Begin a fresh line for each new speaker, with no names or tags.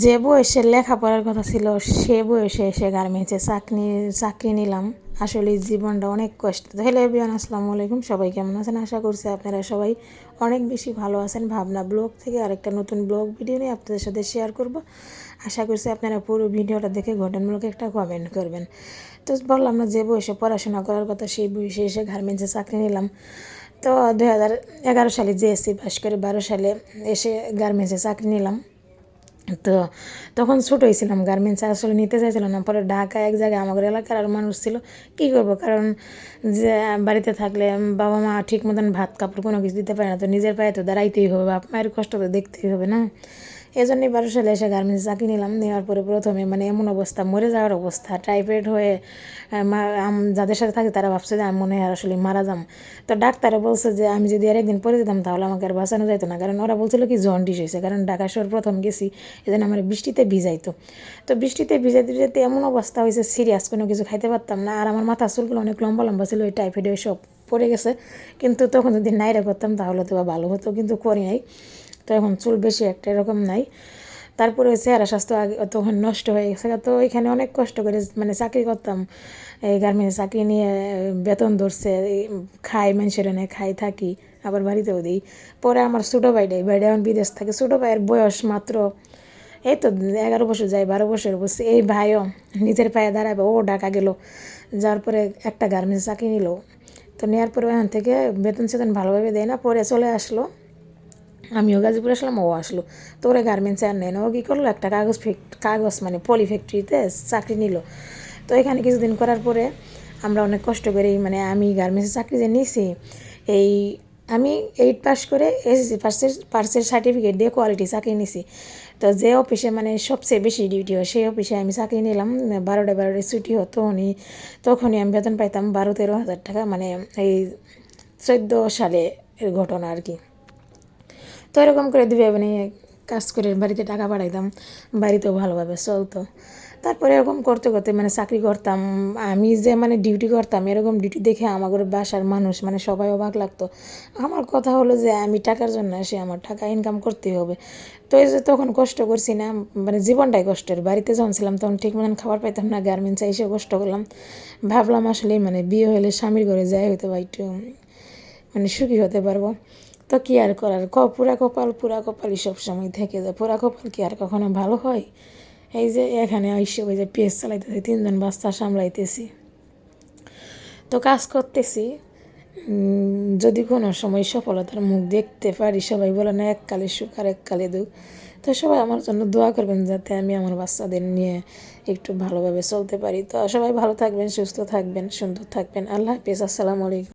যে বয়সে লেখাপড়ার কথা ছিল, সে বয়সে এসে গার্মেন্টসে চাকরি চাকরি নিলাম। আসলে জীবনটা অনেক কষ্ট। হ্যালো এভরিওয়ান আসসালামু আলাইকুম। সবাই কেমন আছেন? আশা করছি আপনারা সবাই অনেক বেশি ভালো আছেন। ভাবনা ব্লগ থেকে আরেকটা নতুন ব্লগ ভিডিও নিয়ে আপনাদের সাথে শেয়ার করব। আশা করছি আপনারা পুরো ভিডিওটা দেখে ঘটনমূলক একটা কমেন্ট করবেন। তো বললাম না, যে বয়সে পড়াশোনা করার কথা, সেই বয়সে এসে গার্মেন্টসে চাকরি নিলাম। তো দুই হাজার এগারো সালে জিএসসি পাশ করে, বারো সালে এসে গার্মেন্টসে চাকরি নিলাম। তো তখন ছোটো হয়েছিলাম গার্মেন্টস আসলে নিতে চাইছিলাম না। পরে ঢাকা এক জায়গায় আমাদের এলাকার আর মানুষ ছিল, কী করব? কারণ যে বাড়িতে থাকলে বাবা মা ঠিক মতন ভাত, কাপড় কোনো কিছু দিতে পারে না, তো নিজের পায়ে তো দাঁড়াইতেই হবে, বাপ মায়ের কষ্ট তো দেখতেই হবে না? এই জন্যই বারো সালে এসে গার্মেন্টস চাকরি নিলাম। নেওয়ার পরে প্রথমে মানে এমন অবস্থা, মরে যাওয়ার অবস্থা টাইফয়েড হয়ে যাদের সাথে থাকি তারা ভাবছে যে আমি মনে হয় আসলে মারা যাম। তো ডাক্তারে বলছে যে আমি যদি আর একদিন পরে যেতাম তাহলে আমাকে আর বাঁচানো যাইতো না। কারণ ওরা বলছিল কি জন্ডিস হয়েছে। কারণ ঢাকা শহর প্রথম গেছি এই জন্য আমার বৃষ্টিতে ভিজাইতো। তো বৃষ্টিতে ভিজাইতে ভিজাইতে এমন অবস্থা হয়েছে সিরিয়াস কোনো কিছু খাইতে পারতাম না। আর আমার মাথা চুলগুলো অনেক লম্বা লম্বা ছিল ওই টাইফয়েড সব পড়ে গেছে। কিন্তু তখন যদি নাইরা করতাম তাহলে তো ভালো হতো, কিন্তু করি নাই। তো এখন চুল বেশি একটা এরকম নাই। তারপরে চেহারা স্বাস্থ্য আগে তখন নষ্ট হয়ে গেছে। তো এখানে অনেক কষ্ট করে মানে চাকরি করতাম। এই গার্মেন্টস চাকরি নিয়ে, বেতন ধরছে খাই, মানুষের এনে খাই, থাকি, আবার বাড়িতেও দিই। পরে আমার ছোটো ভাইটাই ভাইটা এখন বিদেশ থাকে। ছোটো ভাইয়ের বয়স মাত্র, এই তো এগারো বছর যায়, বারো বছর বসে এই ভাইও নিজের পায়ে দাঁড়াবে, ও ডাকা গেল। যাওয়ার পরে একটা গার্মেন্টস চাকরি নিল। তো নেওয়ার পরে ওখান থেকে বেতন সেতন ভালোভাবে দেয় না, পরে চলে আসলো। আমিও গাজীপুর আসলাম, ও আসলো। তো ওরা গার্মেন্টসে আর নেন ও কী করল? একটা কাগজ কাগজ মানে পলি ফ্যাক্টরিতে চাকরি নিল। তো এখানে কিছুদিন করার পরে আমরা অনেক কষ্ট করে মানে আমি গার্মেন্টসে চাকরি যে নিয়েছি এই আমি এইট পাস করে এসেছি পার্সের পার্সের সার্টিফিকেট দিয়ে কোয়ালিটি চাকরি নিছি। তো যে অফিসে মানে সবচেয়ে বেশি ডিউটি হয়, সেই অফিসে আমি চাকরি নিলাম। বারোটা বারোটা ছুটি হতো তখনই তখনই আমি বেতন পাইতাম বারো তেরো হাজার টাকা মানে এই চোদ্দ সালে ঘটনা আর কি। তো এরকম করে দিবে মানে কাজ করে বাড়িতে টাকা পাঠাইতাম, বাড়িতেও ভালোভাবে চলতো। তারপরে এরকম করতে করতে মানে চাকরি করতাম, আমি যে মানে ডিউটি করতাম, এরকম ডিউটি দেখে আমাদের বাসার মানুষ মানে সবাই অবাক লাগতো। আমার কথা হলো যে, আমি টাকার জন্য আসি আমার টাকা ইনকাম করতেই হবে। তো এই যে তখন কষ্ট করছি না মানে জীবনটাই কষ্টের। বাড়িতে যখন ছিলাম তখন ঠিক মতন খাবার পাইতাম না গার্মেন্টসে এসে কষ্ট করলাম। ভাবলাম আসলে মানে বিয়ে হলে স্বামীর ঘরে যাই হয়তো বা একটু মানে সুখী হতে পারব। তো কী আর করার? ক, পুরা কপাল, পুরা কপালই সবসময় থেকে যায়। পুরা কপাল কি আর কখনো ভালো হয়? এই যে এখানে এসে ওই যে পেস চালাইতেছি, তিনজন বাচ্চা সামলাইতেছি। তো কাজ করতেছি। যদি কোনো সময় সফলতার মুখ দেখতে পারি, সবাই বলে না, এককালে সুখ আর এককালে দুঃখ। তো সবাই আমার জন্য দোয়া করবেন যাতে আমি আমার বাচ্চাদের নিয়ে একটু ভালোভাবে চলতে পারি। তো সবাই ভালো থাকবেন, সুস্থ থাকবেন, সুন্দর থাকবেন। আল্লাহ হাফিজ, আসসালামু আলাইকুম।